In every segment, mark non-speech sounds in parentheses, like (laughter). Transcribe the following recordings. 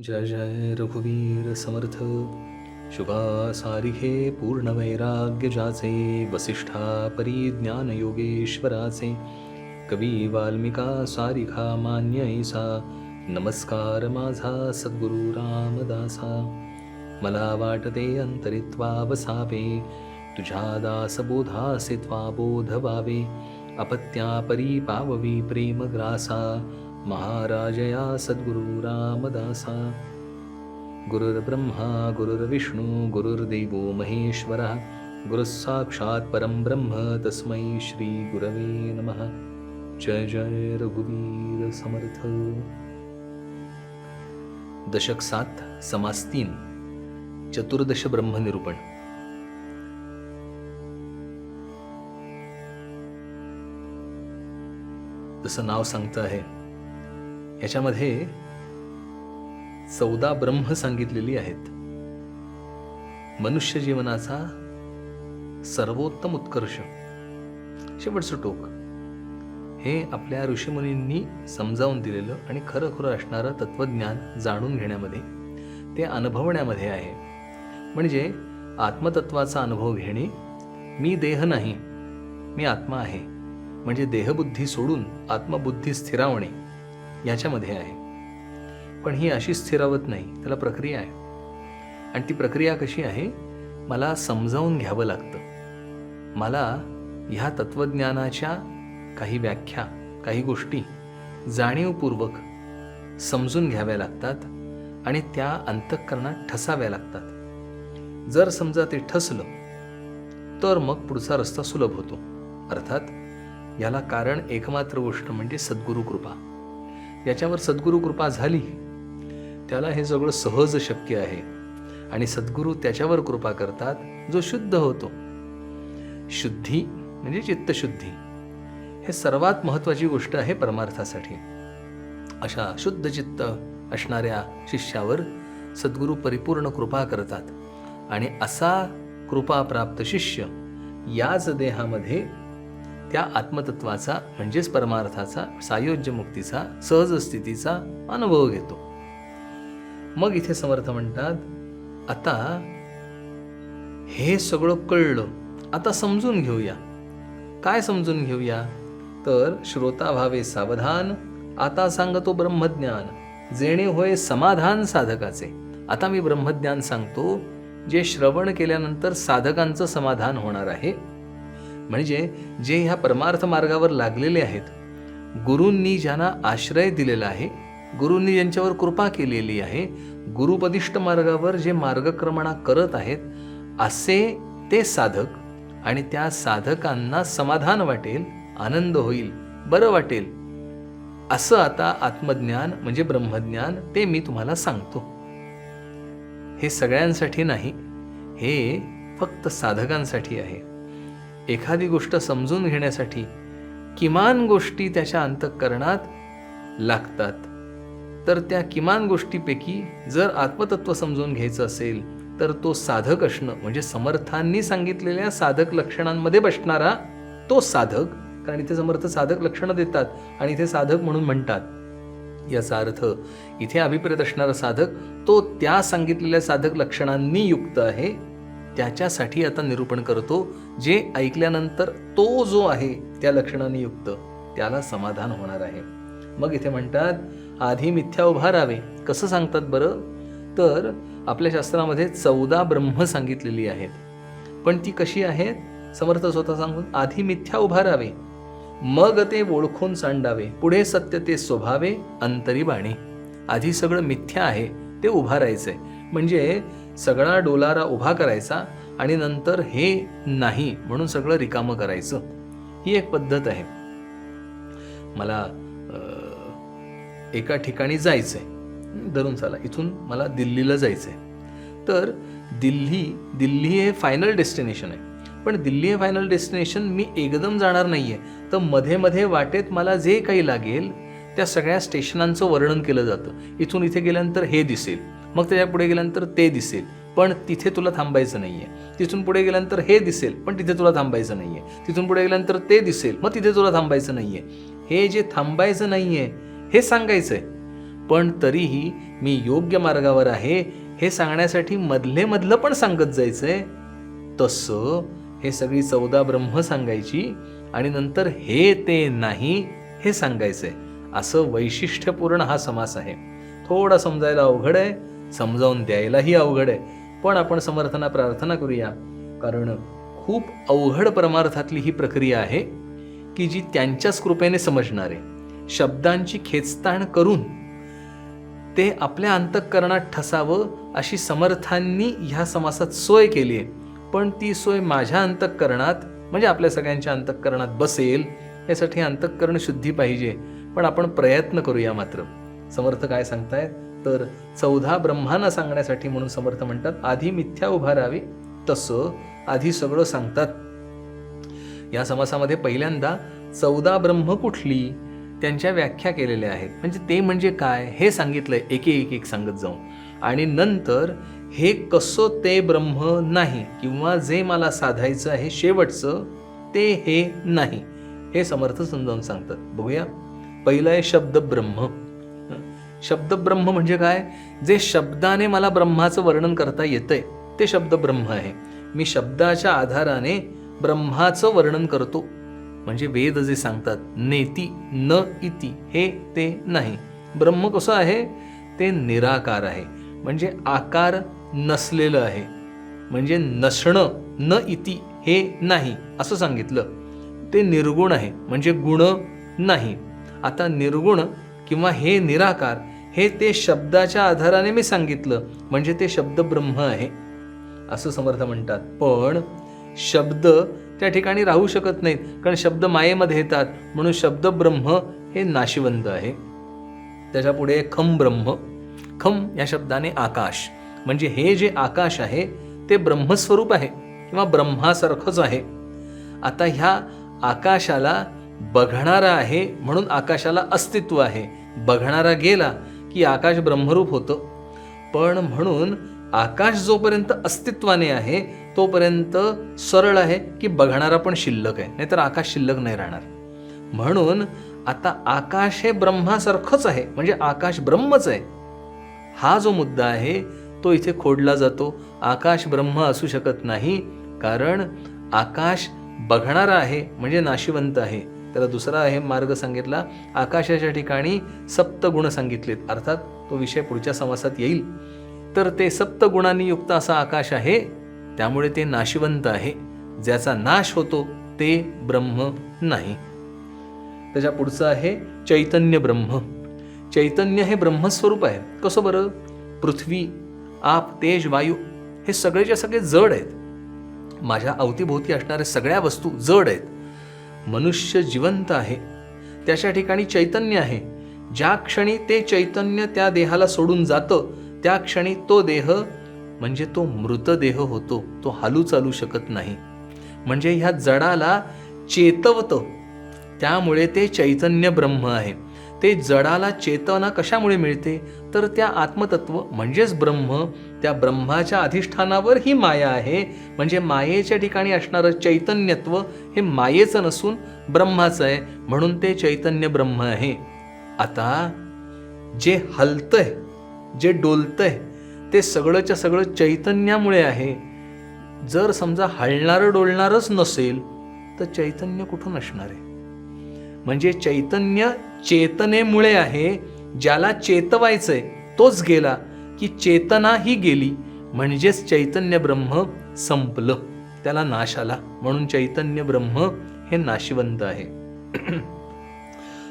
जय जय रघुवीर समर्थ। शुभा सारिखे वसिष्ठा परिज्ञान योगेश्वराचे कवी वाल्मिका सारिखा मान्य ऐसा नमस्कार माझा सद्गुरु रामदासा। मला वाटते अंतरित्वा वसावे तुझ्या दासबोधासे त्वा बोध अपत्या परी पाववी प्रेमग्रासा महाराजया सद्गुरु रामदासा। गुरुर्ब्रह्मा गुरुर्विष्णू गुरुर्देवो महेश्वरः। गुरुस्साक्षात् परं ब्रह्म तस्मै श्रीगुरवे नमः। जय जय रघुवीर समर्थ। दशक सात समास तीन चतुर्दश ब्रह्मनिरूपण। जसं नाव सांगतं आहे याच्यामध्ये चौदा ब्रह्म सांगितलेली आहेत. मनुष्य जीवनाचा सर्वोत्तम उत्कर्ष. शेवटचं टोक. हे आपल्या ऋषीमुनींनी समजावून दिलेलं आणि खरं खरं असणारं तत्त्वज्ञान जाणून घेण्यामध्ये ते अनुभवण्यामध्ये आहे. म्हणजे आत्मतत्वाचा अनुभव घेणे मी देह नाही मी आत्मा आहे. म्हणजे देहबुद्धी सोडून आत्मबुद्धी स्थिरावणे याच्यामध्ये आहे. पण ही अशी स्थिरावत नाही. त्याला प्रक्रिया आहे. आणि ती प्रक्रिया कशी आहे? मला समजावून घ्यावं लागतं. मला ह्या तत्त्वज्ञानाच्या काही व्याख्या काही गोष्टी जाणीवपूर्वक समजून घ्याव्या लागतात आणि त्या अंतःकरणात ठसाव्या लागतात. जर समजा ते ठसलं तर मग पुढचा रस्ता सुलभ होतो. अर्थात याला कारण एकमात्र गोष्ट म्हणजे सद्गुरू कृपा. याच्यावर सद्गुरू कृपा झाली. त्याला हे सगळं सहज शक्य आहे. आणि सद्गुरू त्याच्यावर कृपा करतात जो शुद्ध होतो. शुद्धी म्हणजे चित्तशुद्धी. हे सर्वात महत्त्वाची गोष्ट आहे परमार्थासाठी. अशा शुद्ध चित्त असणाऱ्या शिष्यावर सद्गुरू परिपूर्ण कृपा करतात. आणि असा कृपाप्राप्त शिष्य याच देहामध्ये त्या आत्मतत्वाचा म्हणजेच परमार्थाचा सायोज्य मुक्तीचा सहज स्थितीचा अनुभव घेतो. मग इथे समर्थ म्हणतात आता हे सगळं कळलं. आता समजून घेऊया. काय समजून घेऊया? तर श्रोता भावे सावधान आता सांगतो ब्रह्मज्ञान. जेणे होय समाधान साधकाचे. आता मी ब्रह्मज्ञान सांगतो जे श्रवण केल्यानंतर साधकांचं समाधान होणार आहे. म्हणजे जे ह्या परमार्थ मार्गावर लागलेले आहेत गुरूंनी ज्यांना आश्रय दिलेला आहे गुरूंनी ज्यांच्यावर कृपा केलेली आहे गुरुपदिष्ट मार्गावर जे मार्गक्रमणा करत आहेत असे ते साधक आणि त्या साधकांना समाधान वाटेल आनंद होईल बरं वाटेल. असं आता आत्मज्ञान म्हणजे ब्रह्मज्ञान ते मी तुम्हाला सांगतो. हे सगळ्यांसाठी नाही हे फक्त साधकांसाठी आहे. एखादी गोष्ट समजून घेण्यासाठी किमान गोष्टी त्याच्या अंतःकरणात लागतात. तर त्या किमान गोष्टीपैकी जर आत्मतत्व समजून घ्यायचं असेल तर तो साधक असणं म्हणजे समर्थांनी सांगितलेल्या साधक लक्षणांमध्ये बसणारा तो साधक कारण इथे समर्थ साधक लक्षणं देतात आणि इथे साधक म्हणून म्हणतात. याचा अर्थ इथे अभिप्रेत असणारा साधक तो त्या सांगितलेल्या साधक लक्षणांनी युक्त आहे त्याच्यासाठी आता निरूपण करतो जे ऐकल्यानंतर तो जो आहे त्या लक्षणाने युक्त त्याला समाधान होणार आहे. मग इथे म्हणतात आधी मिथ्या उभारावे कसं सांगतात बरं? तर आपल्या शास्त्रामध्ये चौदा ब्रह्म सांगितलेली आहेत. पण ती कशी आहेत? समर्थ स्वतः सांगून आधी मिथ्या उभारावे मग ते ओळखून सांडावे. पुढे सत्य ते स्वभावे अंतरी बाणे. आधी सगळं मिथ्या आहे ते उभारायचंय म्हणजे सगळा डोलारा उभा करायचा आणि नंतर हे नाही म्हणून सगळं रिकामं करायचं. ही एक पद्धत आहे. मला एका ठिकाणी जायचंय. धरून चाला. इथून मला दिल्लीला जायचंय. तर दिल्ली दिल्ली हे फायनल डेस्टिनेशन आहे. पण दिल्ली हे फायनल डेस्टिनेशन मी एकदम जाणार नाही आहे तर मध्ये मध्ये वाटेत मला जे काही लागेल त्या सगळ्या स्टेशनांचं वर्णन केलं जातं. इथून इथे गेल्यानंतर हे दिसेल. मग त्याच्या पुढे गेल्यानंतर ते दिसेल. पण तिथे तुला थांबायचं नाही आहे तिथून पुढे गेल्यानंतर हे दिसेल पण तिथे तुला थांबायचं नाही आहे तिथून पुढे गेल्यानंतर ते दिसेल मग तिथे तुला थांबायचं नाही आहे हे जे थांबायचं नाही आहे हे सांगायचं आहे पण तरीही मी योग्य मार्गावर आहे हे सांगण्यासाठी मधले मधलं पण सांगत जायचंय. तसं हे सगळी चौदा ब्रह्म सांगायची आणि नंतर हे ते नाही हे सांगायचंय. असं वैशिष्ट्यपूर्ण हा समास आहे. थोडा समजायला अवघड आहे समजावून द्यायलाही अवघड आहे. पण आपण समर्थना प्रार्थना करूया. कारण खूप अवघड परमार्थातली ही प्रक्रिया आहे की जी त्यांच्याच कृपेने समजणारे. शब्दांची खेचताण करून ते आपल्या अंतःकरणात ठसावं अशी समर्थांनी ह्या समासात सोय केली आहे. पण ती सोय माझ्या अंतःकरणात म्हणजे आपल्या सगळ्यांच्या अंतःकरणात बसेल यासाठी अंतःकरण शुद्धी पाहिजे. पण आपण प्रयत्न करूया मात्र. समर्थ काय सांगतायत? तर चौदा ब्रह्मांना सांगण्यासाठी म्हणून समर्थ म्हणतात आधी मिथ्या उभारावी तसं आधी सगळं सांगतात. या समासामध्ये पहिल्यांदा चौदा ब्रह्म कुठली त्यांच्या व्याख्या केलेल्या आहेत. म्हणजे ते म्हणजे काय हे सांगितलंय एके एक एक सांगत जाऊन. आणि नंतर हे कसं ते ब्रह्म नाही किंवा जे मला साधायचं आहे शेवटचं ते हे नाही. हे समर्थ समजावून सांगतात. बघूया. पहिलं आहे शब्द ब्रह्म. शब्द ब्रह्म म्हणजे काय? जे शब्दाने मला ब्रह्माचं वर्णन करता येतंय ते शब्द ब्रह्म आहे. मी शब्दाच्या आधाराने ब्रह्माचं वर्णन करतो. म्हणजे वेद जे सांगतात नेती न इति हे ते नाही. ब्रह्म कसं आहे? ते निराकार आहे. म्हणजे आकार नसलेलं आहे. म्हणजे नसणं न इति हे नाही असं सांगितलं. ते निर्गुण आहे. म्हणजे गुण नाही. आता निर्गुण किंवा हे निराकार हे ते शब्दाच्या आधाराने मी सांगितलं. म्हणजे ते शब्द ब्रह्म आहे. असं समर्थ म्हणतात. पण शब्द त्या ठिकाणी राहू शकत नाहीत. कारण शब्द मायेमध्ये येतात. म्हणून शब्द ब्रह्म हे नाशिवंत आहे. त्याच्या पुढे खम ब्रह्म. खम या शब्दाने आकाश. म्हणजे हे जे आकाश आहे ते ब्रह्मस्वरूप आहे किंवा ब्रह्मासारखंच आहे. आता ह्या आकाशाला बघणारा आहे म्हणून आकाशाला अस्तित्व आहे. बघणारा गेला की आकाश ब्रह्मरूप होतं. पण म्हणून आकाश जोपर्यंत अस्तित्वाने आहे तोपर्यंत सरळ आहे की बघणारा पण शिल्लक आहे नाहीतर आकाश शिल्लक नाही राहणार. म्हणून आता आकाश हे ब्रह्मासारखंच आहे म्हणजे आकाश ब्रह्मच आहे. हा जो मुद्दा आहे तो इथे खोडला जातो. आकाश ब्रह्म असू शकत नाही कारण आकाश बघणारा आहे म्हणजे नाशिवंत आहे. त्याला दुसरा आहे मार्ग सांगितला आकाशाच्या ठिकाणी सप्त गुण सांगितलेत. अर्थात तो विषय पुढच्या समासात येईल. तर ते सप्त गुणांनी युक्त असा आकाश आहे त्यामुळे ते नाशिवंत आहे. ज्याचा नाश होतो ते ब्रह्म नाही. त्याच्या पुढचं आहे चैतन्य ब्रह्म. चैतन्य हे ब्रह्मस्वरूप आहे. कसं बरं? पृथ्वी आप तेज वायू हे सगळेच्या सगळे जड आहेत. माझ्या अवतीभोवती असणाऱ्या सगळ्या वस्तू जड आहेत. मनुष्य जिवंत आहे. त्याच्या ठिकाणी चैतन्य आहे. ज्या क्षणी ते चैतन्य त्या देहाला सोडून जातं त्या क्षणी तो देह म्हणजे तो मृतदेह होतो तो हालू चालू शकत नाही. म्हणजे ह्या जडाला चेतवतं. त्यामुळे ते चैतन्य ब्रह्म आहे. ते जडाला चेतना कशामुळे मिळते? तर त्या आत्मतत्व म्हणजेच ब्रह्म त्या ब्रह्माच्या अधिष्ठानावर ही माया आहे. म्हणजे मायेच्या ठिकाणी असणारं चैतन्यत्व हे मायेचं नसून ब्रह्माचं आहे. म्हणून ते चैतन्य ब्रह्म आहे. आता जे हलतंय जे डोलतंय ते सगळंच्या सगळं चैतन्यामुळे आहे. जर समजा हलणारं डोलणारच नसेल तर चैतन्य कुठून असणार आहे? म्हणजे चैतन्य चेतनेमुळे आहे ज्याला चेतवायचंय तोच गेला की चेतना ही गेली म्हणजेच चैतन्य ब्रह्म संपलं. त्याला नाश आला. म्हणून चैतन्य ब्रह्म हे नाशिवंत आहे. (clears throat)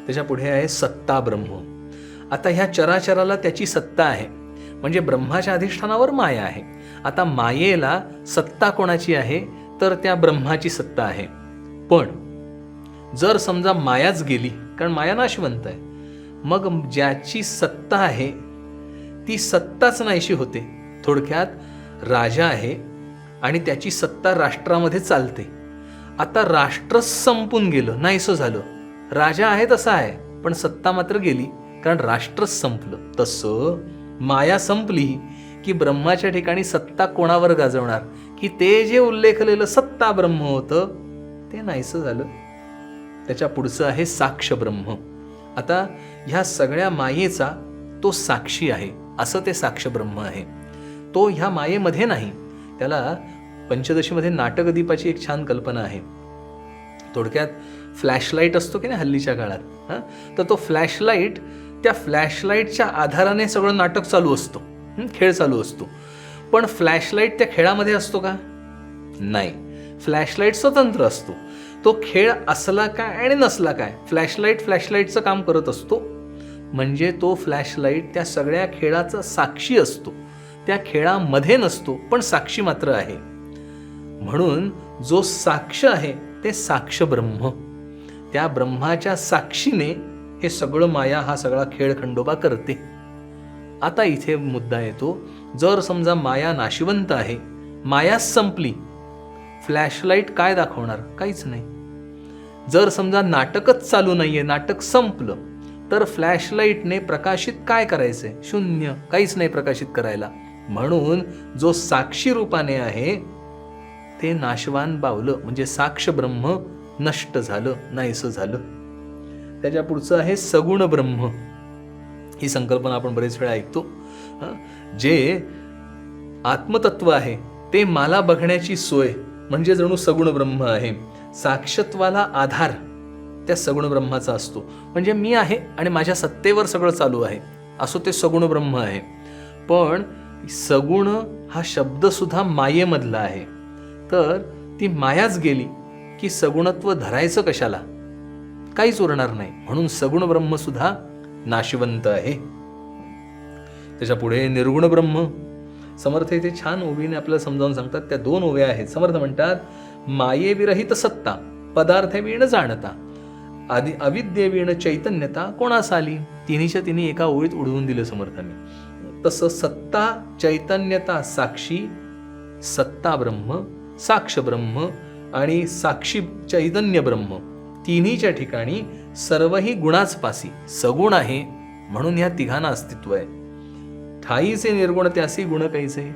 त्याच्या पुढे आहे सत्ता ब्रह्म. आता ह्या चराचराला त्याची सत्ता आहे. म्हणजे ब्रह्माच्या अधिष्ठानावर माया आहे. आता मायेला सत्ता कोणाची आहे? तर त्या ब्रह्माची सत्ता आहे. पण जर समजा मायाच गेली कारण माया नाशवंत आहे मग ज्याची सत्ता आहे ती सत्ताच नाहीशी होते. थोडक्यात राजा आहे आणि त्याची सत्ता राष्ट्रामध्ये चालते. आता राष्ट्र संपून गेलं नाहीसं झालं. राजा आहे तसा आहे पण सत्ता मात्र गेली कारण राष्ट्रच संपलं. तसं माया संपली की ब्रह्माच्या ठिकाणी सत्ता कोणावर गाजवणार? की ते जे उल्लेखलेलं सत्ता ब्रह्म होतं ते नाहीसं झालं. त्याच्या पुढचं आहे साक्ष ब्रह्म आता ह्या सगळ्या मायेचा तो साक्षी आहे. असं ते साक्ष ब्रह्म आहे. तो ह्या मायेमध्ये नाही. त्याला पंचदशीमध्ये नाटकदीपाची एक छान कल्पना आहे. थोडक्यात फ्लॅशलाईट असतो की नाही हल्लीच्या काळात? हां? तर तो फ्लॅशलाईट त्या फ्लॅशलाईटच्या आधाराने सगळं नाटक चालू असतो. खेळ चालू असतो. पण फ्लॅशलाईट त्या खेळामध्ये असतो का? नाही. फ्लॅशलाईट स्वतंत्र असतो. तो खेळ असला काय आणि नसला काय फ्लॅशलाईट फ्लॅशलाईटचं काम करत असतो. म्हणजे तो फ्लॅशलाईट त्या सगळ्या खेळाचा साक्षी असतो. त्या खेळामध्ये नसतो पण साक्षी मात्र आहे. म्हणून जो साक्ष आहे ते साक्ष ब्रह्म. त्या ब्रह्माच्या साक्षीने हे सगळं माया हा सगळा खेळ खंडोबा करते. आता इथे मुद्दा येतो. जर समजा माया नाशिवंत आहे मायाच संपली फ्लॅशलाईट काय दाखवणार? काहीच नाही. जर समजा नाटकच चालू नाहीये नाटक संपलं तर फ्लॅशलाईटने प्रकाशित काय करायचंय? शून्य. काहीच नाही प्रकाशित करायला. म्हणून जो साक्षी रूपाने आहे ते नाशवान बावलं म्हणजे साक्ष ब्रह्म नष्ट झालं नाहीसं झालं. त्याच्या पुढचं आहे सगुण ब्रह्म. ही संकल्पना आपण बरेच वेळा ऐकतो. जे आत्मतत्व आहे ते मला बघण्याची सोय म्हणजे जणू सगुण ब्रह्म आहे. साक्षत्वाला आधार त्या सगुण ब्रह्माचा असतो. म्हणजे मी आहे आणि माझ्या सत्तेवर सगळं चालू आहे. असो ते सगुण ब्रह्म आहे. पण सगुण हा शब्दसुद्धा मायेमधला आहे. तर ती मायाच गेली की सगुणत्व धरायचं कशाला? काहीच उरणार नाही. म्हणून सगुण ब्रह्मसुद्धा नाशवंत नाशिवंत आहे. त्याच्या पुढे निर्गुण ब्रह्म. समर्थ इथे छान ओवीने आपल्याला समजावून सांगतात. त्या दोन ओव्या आहेत. समर्थ म्हणतात मायेविरहित सत्ता पदार्थ विण जाणता आदि अविद्येवीण चैतन्यता कोणास आली? तिन्हीच्या तिन्ही एका ओळीत उडवून दिलं समर्थांनी. तसं सत्ता चैतन्यता साक्षी सत्ता ब्रह्म साक्ष ब्रह्म आणि साक्षी चैतन्य ब्रह्म तिन्हीच्या ठिकाणी सर्वही गुणाच पासी सगुण आहे म्हणून ह्या तिघांना अस्तित्व आहे. ठाईचे निर्गुण त्यासी गुण काहीचे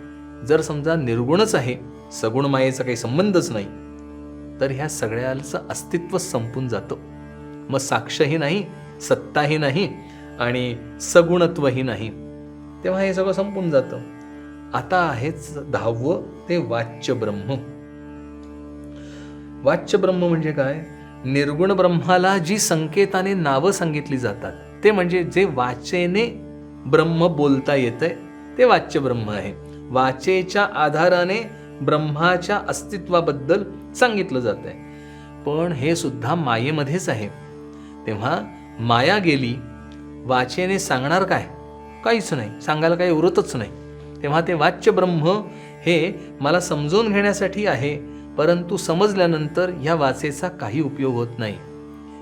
जर समजा निर्गुणच आहे सगुण मायेचा काही संबंधच नाही तर ह्या सगळ्याचं अस्तित्व संपून जातं. मग साक्षही नाही सत्ताही नाही आणि सगुणत्वही नाही. तेव्हा हे सगळं संपून जातं. आता आहेच दहावं ते वाच्य ब्रह्म वाच्य ब्रह्म म्हणजे काय? निर्गुण ब्रह्माला जी संकेताने नावं सांगितली जातात ते म्हणजे जे वाचेने ब्रह्म बोलता येतंय ते वाच्य ब्रह्म आहे. वाचेच्या आधाराने ब्रह्माच्या अस्तित्वाबद्दल सांगितलं जात आहे पण हे सुद्धा मायेमध्येच आहे. तेव्हा माया गेली वाचेने सांगणार काय? काहीच नाही सांगायला काही उरतच नाही. तेव्हा ते वाच्य ब्रह्म हे मला समजून घेण्यासाठी आहे परंतु समजल्यानंतर ह्या वाचेचा काही उपयोग होत नाही.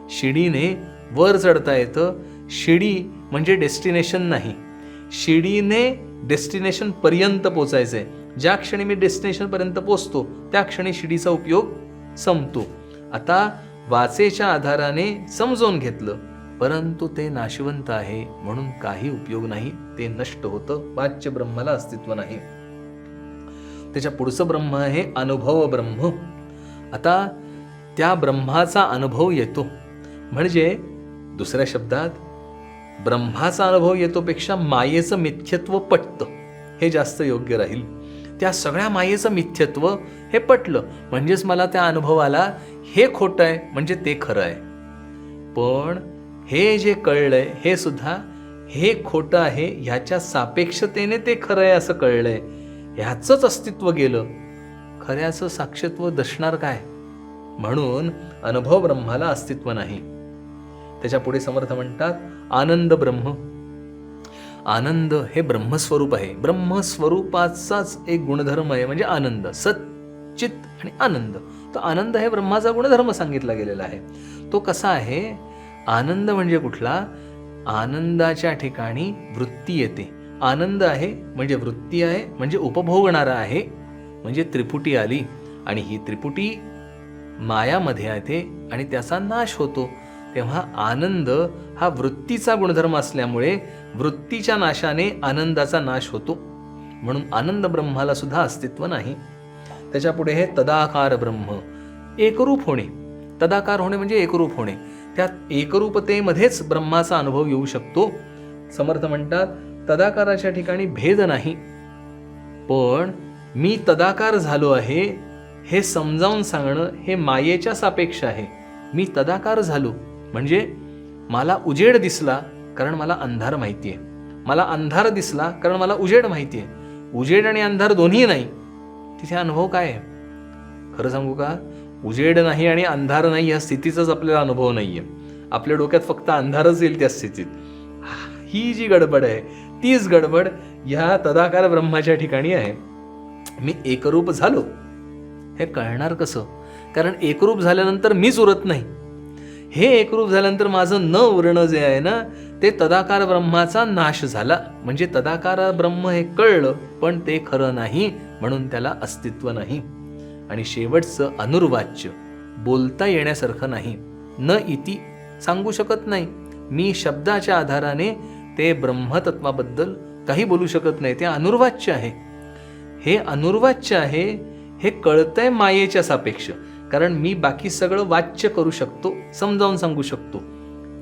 शिडीने वर चढता येतं शिडी म्हणजे डेस्टिनेशन नाही. शिडीने डेस्टिनेशन पर्यंत पोचायचंय. ज्या क्षणी मी डेस्टिनेशनपर्यंत पोचतो त्या क्षणी शिडीचा उपयोग संपतो. आता वाचेच्या आधाराने समजून घेतलं. परंतु ते नाशवंत आहे म्हणून काही उपयोग नाही. ते नष्ट होतं. वाच्य ब्रह्माला अस्तित्व नाही. त्याच्या पुढचं ब्रह्म आहे अनुभव ब्रह्म. आता त्या ब्रह्माचा अनुभव येतो. म्हणजे दुसऱ्या शब्दात ब्रह्माचा अनुभव येतोपेक्षा मायेचं मिथ्यत्व पटतं. हे जास्त योग्य राहील. त्या सगळ्या मायेचं मिथ्यत्व हे पटलं. म्हणजेच मला त्या अनुभवाला हे खोटं आहे म्हणजे ते खरं आहे. पण हे जे कळलंय हे सुद्धा हे खोटं आहे ह्याच्या सापेक्षतेने ते खरं आहे असं कळलंय. ह्याचंच अस्तित्व गेलं. खऱ्याचं साक्षत्व दसणार काय? म्हणून अनुभव ब्रह्माला अस्तित्व नाही. त्याच्या पुढे समर्थ म्हणतात आनंद ब्रह्म. आनंद हे ब्रह्मस्वरूप आहे. ब्रह्मस्वरूपाचाच एक गुणधर्म आहे म्हणजे आनंद. सच्चित आणि आनंद. तर आनंद हे ब्रह्माचा गुणधर्म सांगितला गेलेला आहे. तो कसा आहे? आनंद म्हणजे कुठला? आनंदाच्या ठिकाणी वृत्ती येते. आनंद आहे म्हणजे वृत्ती आहे म्हणजे उपभोगणारा आहे म्हणजे त्रिपुटी आली. आणि ही त्रिपुटी मायामध्ये येते आणि त्याचा नाश होतो. तेव्हा आनंद हा वृत्तीचा गुणधर्म असल्यामुळे वृत्तीच्या नाशाने आनंदाचा नाश होतो. म्हणून आनंद ब्रह्माला सुद्धा अस्तित्व नाही. त्याच्यापुढे हे तदाकार ब्रह्म एकरूप होणे. तदाकार होणे म्हणजे एकरूप होणे. त्या एकरूपतेमध्येच ब्रह्माचा अनुभव येऊ शकतो. समर्थ म्हणतात तदाकाराच्या ठिकाणी भेद नाही. पण मी तदाकार झालो आहे हे समजावून सांगणं हे मायेच्या सापेक्ष आहे. मी तदाकार झालो म्हणजे मला उजेड दिसला कारण मला अंधार माहिती आहे मला अंधार दिसला कारण मला उजेड माहिती आहे उजेड आणि अंधार दोन्ही नाही. तिथे अनुभव काय आहे? खरं सांगू का? उजेड नाही आणि अंधार नाही या स्थितीचाच आपल्याला अनुभव नाही आहे आपल्या डोक्यात फक्त अंधारच येईल त्या स्थितीत. ही जी गडबड आहे तीच गडबड ह्या तदाकार ब्रह्माच्या ठिकाणी आहे. मी एकरूप झालो. हे कळणार कसं? कारण एकरूप झाल्यानंतर मीच उरत नाही. हे एकरूप झाल्यानंतर माझं न उरणं जे आहे ना ते तदाकार ब्रह्माचा नाश झाला. म्हणजे तदाकार ब्रह्म हे कळलं पण ते खरं नाही म्हणून त्याला अस्तित्व नाही. आणि शेवटचं अनुर्वाच्य बोलता येण्यासारखं नाही. न इति सांगू शकत नाही. मी शब्दाच्या आधाराने ते ब्रह्मतत्वाबद्दल काही बोलू शकत नाही. ते अनुर्वाच्य आहे. हे अनुर्वाच्य आहे हे कळतंय मायेच्या सापेक्ष. कारण मी बाकी सगळं वाच्य करू शकतो समजावून सांगू शकतो.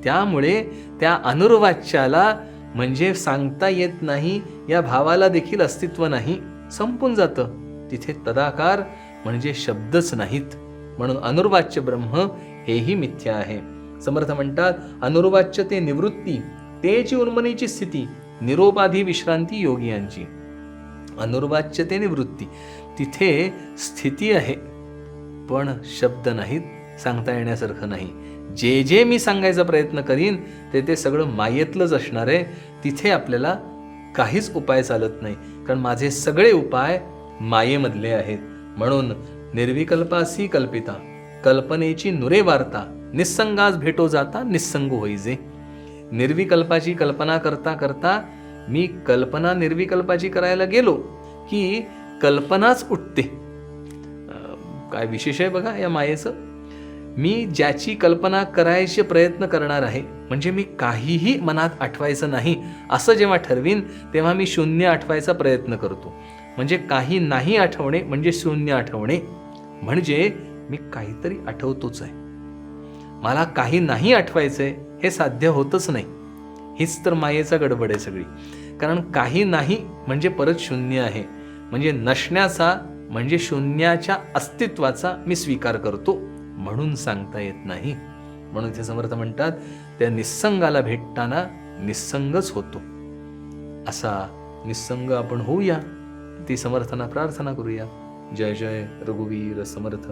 त्यामुळे त्या अनुर्वाच्याला म्हणजे सांगता येत नाही या भावाला देखील अस्तित्व नाही संपून जातं. तिथे तदाकार म्हणजे शब्दच नाहीत. म्हणून अनुर्वाच्य ब्रह्म हेही मिथ्या आहे. समर्थ म्हणतात अनुर्वाच्य ते निवृत्ती तेची उन्मनीची स्थिती निरोपाधी विश्रांती योगियांची. अनुर्वाच्य ते निवृत्ती तिथे स्थिती आहे. पण शब्द नाहीत सांगता येण्यासारखं नाही. जे जे मी सांगायचा प्रयत्न करीन ते ते सगळं मायेतलंच असणार आहे. तिथे आपल्याला काहीच उपाय चालत नाही. कारण माझे सगळे उपाय मायेमधले आहेत. म्हणून निर्विकल्पासी कल्पिता कल्पनेची नुरे वार्ता निस्संगास भेटो जाता निस्संग होईजे निर्विकल्पाची कल्पना करता करता मी कल्पना निर्विकल्पाची करायला गेलो की कल्पनाच उठते. काय विशेष आहे बघा या मायेचं? मी ज्याची कल्पना करायचे प्रयत्न करणार आहे म्हणजे मी काहीही मनात आठवायचं नाही असं जेव्हा ठरवीन तेव्हा मी शून्य आठवायचा प्रयत्न करतो. म्हणजे काही नाही आठवणे म्हणजे शून्य आठवणे. म्हणजे मी काहीतरी आठवतोच आहे. मला काही नाही आठवायचंय हे साध्य होतच नाही. हीच तर मायेचा गडबड आहे सगळी. कारण काही नाही म्हणजे परत शून्य आहे. म्हणजे नसण्याचा म्हणजे शून्याच्या अस्तित्वाचा मी स्वीकार करतो म्हणून सांगता येत नाही. म्हणून ते समर्थ म्हणतात त्या निस्संगाला भेटताना निस्संगच होतो. असा निस्संग आपण होऊया. ती समर्थना प्रार्थना करूया. जय जय रघुवीर समर्थ.